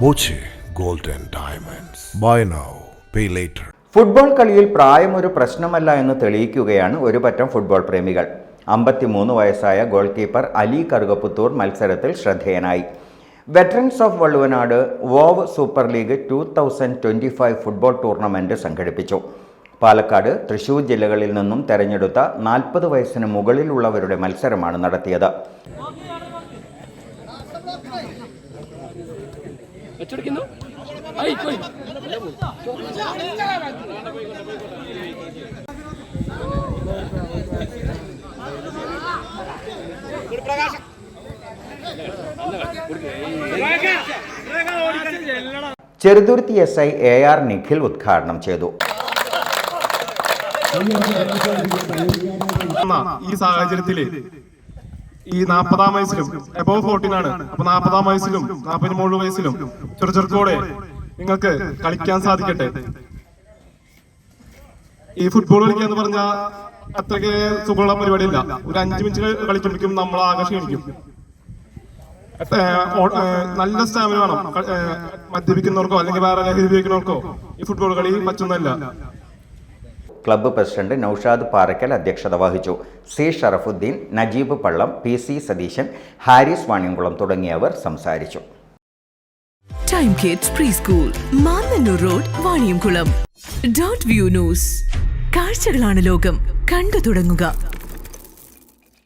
Boche gold diamonds. Buy now, pay later. Football കളിയിൽ പ്രായം ഒരു പ്രശ്നമല്ല എന്ന് തെളിയിക്കുകയാണ് ഒരു പറ്റം ഫുട്ബോൾ പ്രേമികൾ അമ്പത്തിമൂന്ന് വയസ്സായ ഗോൾ കീപ്പർ അലി കറുകപ്പുത്തൂർ മത്സരത്തിൽ ശ്രദ്ധേയനായി veterans of Valluvanad VOV super league two thousand twenty five football tournament സംഘടിപ്പിച്ചു പാലക്കാട് തൃശൂർ ജില്ലകളിൽ നിന്നും തെരഞ്ഞെടുത്ത നാൽപ്പത് വയസ്സിന് മുകളിലുള്ളവരുടെ മത്സരമാണ് നടത്തിയത് വെച്ചെടുക്കുന്നു. ഐ പോയി Cheruthuruthy S I A R Nikhil ഉദ്ഘാടനം ചെയ്തു. ഈ സാഹചര്യത്തിൽ ഈ നാപ്പതാം വയസ്സിലും എബോവ് ഫോർട്ടീൻ ആണ്. അപ്പൊ നാപ്പതാം വയസ്സിലും നാപ്പത്തി മൂന്ന് വയസ്സിലും ചെറു ചെറുക്കോടെ നിങ്ങൾക്ക് കളിക്കാൻ സാധിക്കട്ടെ. ഈ ഫുട്ബോൾ കളിക്കുക എന്ന് പറഞ്ഞാൽ അത്രയ്ക്ക് സുഖമുള്ള പരിപാടിയില്ല. ഒരു അഞ്ചു മിനിറ്റ് കളിക്കുമ്പോഴേക്കും നമ്മൾ ആകർഷിക്കും നല്ല സ്റ്റാമിന വേണം. മദ്യപിക്കുന്നവർക്കോ അല്ലെങ്കിൽ വേറെ ലഹരി ഉപയോഗിക്കുന്നവർക്കോ ഈ ഫുട്ബോൾ കളി പറ്റുന്നതല്ല. ക്ലബ്ബ് പ്രസിഡന്റ് നൌഷാദ് പാറയ്ക്കൽ അധ്യക്ഷത വഹിച്ചു. C. Sharafuddin Najeeb Pallam P. C. Satheesan Haris Vaniyamkulam തുടങ്ങിയവർ സംസാരിച്ചു. Time kids pre school road Vaniyamkulam dot view news കാഴ്ചകളാണ് ലോകം. കണ്ടു തുടങ്ങുക.